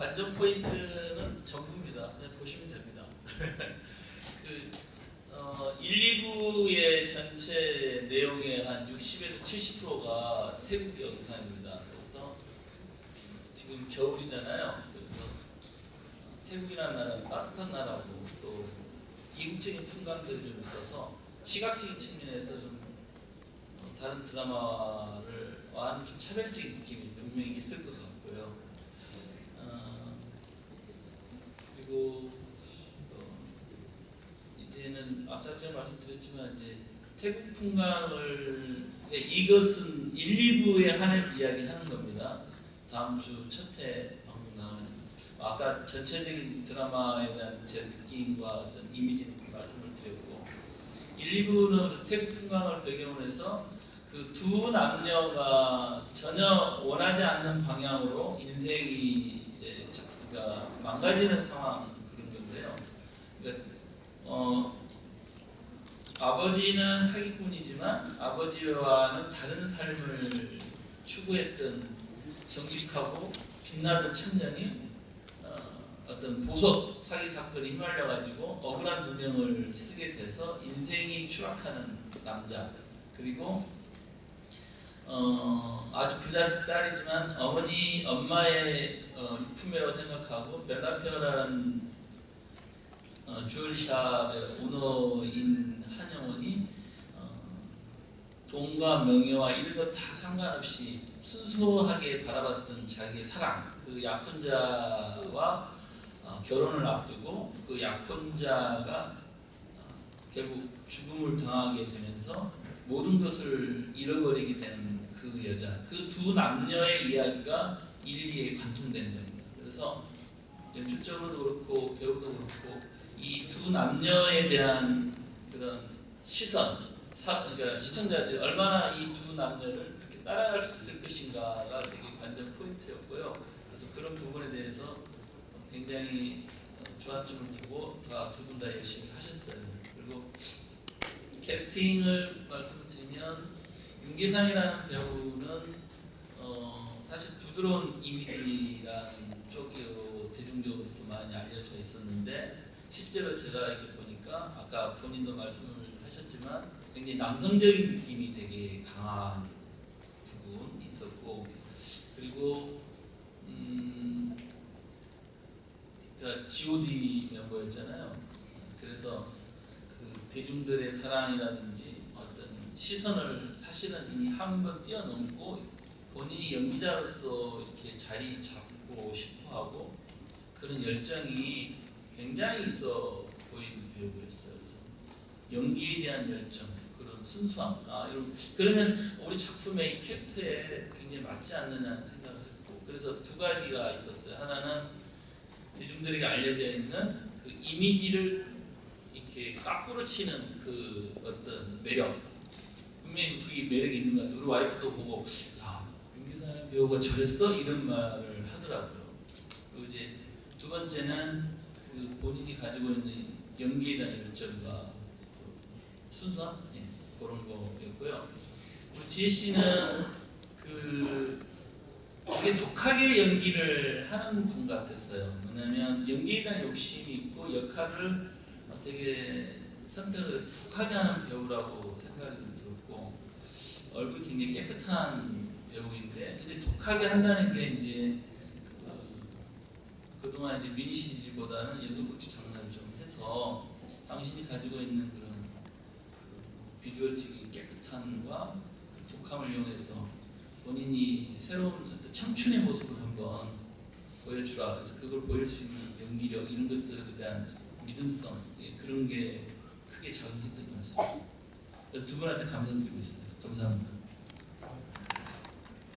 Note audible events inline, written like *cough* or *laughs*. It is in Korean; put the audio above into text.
관전 포인트는 전부입니다. 그냥 보시면 됩니다. *laughs* 그 어, 1, 2부의 전체 내용의 한 60에서 70%가 태국 영상입니다. 그래서 지금 겨울이잖아요. 그래서 태국이라는 나라는 따뜻한 나라고 또 이국적인 풍광들이 좀 있어서 시각적인 측면에서 좀 어, 다른 드라마를 와는 좀 차별적인 느낌이 분명히 있을 것 같고요. 어, 그리고 어, 이제는 아까 제가 말씀드렸지만 이제 태국 풍광을 예, 이것은 1, 2부에 한해서 이야기하는 겁니다. 다음 주 첫회 나오는 아까 전체적인 드라마에 대한 제 느낌과 어떤 이미지 말씀을 드렸고 1, 2부는 태국 풍광을 배경으로 해서 그 두 남녀가 전혀 원하지 않는 방향으로 인생이 이제 자- 그러니까 망가지는 상황 그런 건데요. 그러니까 어, 아버지는 사기꾼이지만 아버지와는 다른 삶을 추구했던 정직하고 빛나던 청년이 어, 어떤 보석 사기 사건에 휘말려 가지고 억울한 누명을 쓰게 돼서 인생이 추락하는 남자 그리고 어, 아주 부잣집 딸이지만 어머니 엄마의 어, 유품이라고 생각하고 벨라페어라는 어, 주얼샵의 오너인 한영원이 어, 돈과 명예와 이런 것 다 상관없이 순수하게 바라봤던 자기의 사랑 그 약혼자와 어, 결혼을 앞두고 그 약혼자가 어, 결국 죽음을 당하게 되면서 모든 것을 잃어버리게 된 그 여자 그 두 남녀의 이야기가 1, 2에 관통되는 겁니다. 그래서 연출적으로도 그렇고 배우도 그렇고 이 두 남녀에 대한 그런 시선, 사, 그러니까 시청자들이 얼마나 이 두 남녀를 그렇게 따라갈 수 있을 것인가가 되게 관전 포인트였고요. 그래서 그런 부분에 대해서 굉장히 어, 주안점을 두고 다 두 분 다 열심히 하셨어요. 그리고 캐스팅을 말씀드리면 윤계상이라는 배우는 어, 사실 부드러운 이미지라는 쪽으로 대중적으로 좀 많이 알려져 있었는데 실제로 제가 이렇게 보니까 아까 본인도 말씀을 하셨지만 굉장히 남성적인 느낌이 되게 강한 부분 있었고 그리고 음, 그러니까 G.O.D 멤버였잖아요. 그래서 그 대중들의 사랑이라든지 어떤 시선을 사실은 이미 한 번 뛰어넘고 본인이 연기자로서 이렇게 자리 잡고 싶어하고 그런 열정이 굉장히 있어 보이는 배우였어요. 그래서 연기에 대한 열정, 그런 순수함, 아 이런 그러면 우리 작품의 이 캐릭터에 굉장히 맞지 않느냐는 생각을 했고 그래서 두 가지가 있었어요. 하나는 대중들에게 알려져 있는 그 이미지를 이렇게 까꾸로 치는 그 어떤 매력 분명히 그게 매력이 있는 것 같아요. 우리 와이프도 보고 야 윤기상 배우가 저랬어 이런 말을 하더라고요. 그리고 이제 두 번째는 그 본인이 가지고 있는 연기에 대한 열정과 순수함 예, 그런 거였고요. 우리 지혜 씨는 그 되게 독하게 연기를 하는 분 같았어요. 뭐냐면 연기에 대한 욕심이 있고 역할을 어, 되게 선택을 독하게 하는 배우라고 생각이 좀 들었고 얼굴이 굉장히 깨끗한 배우인데 근데 독하게 한다는 게 이제 그, 그동안 이제 미니 시리즈보다는 연속극지 장난을 좀 해서 당신이 가지고 있는 그런 그 비주얼적인 깨끗함과 그 독함을 이용해서 본인이 새로운 청춘의 모습을 한번 보여주라. 그래서 그걸 보일 수 있는 연기력 이런 것들에 대한 믿음성 예, 그런 게 크게 작용했던 것 같습니다. 그래서 두 분한테 감사드리고 있습니다. 감사합니다.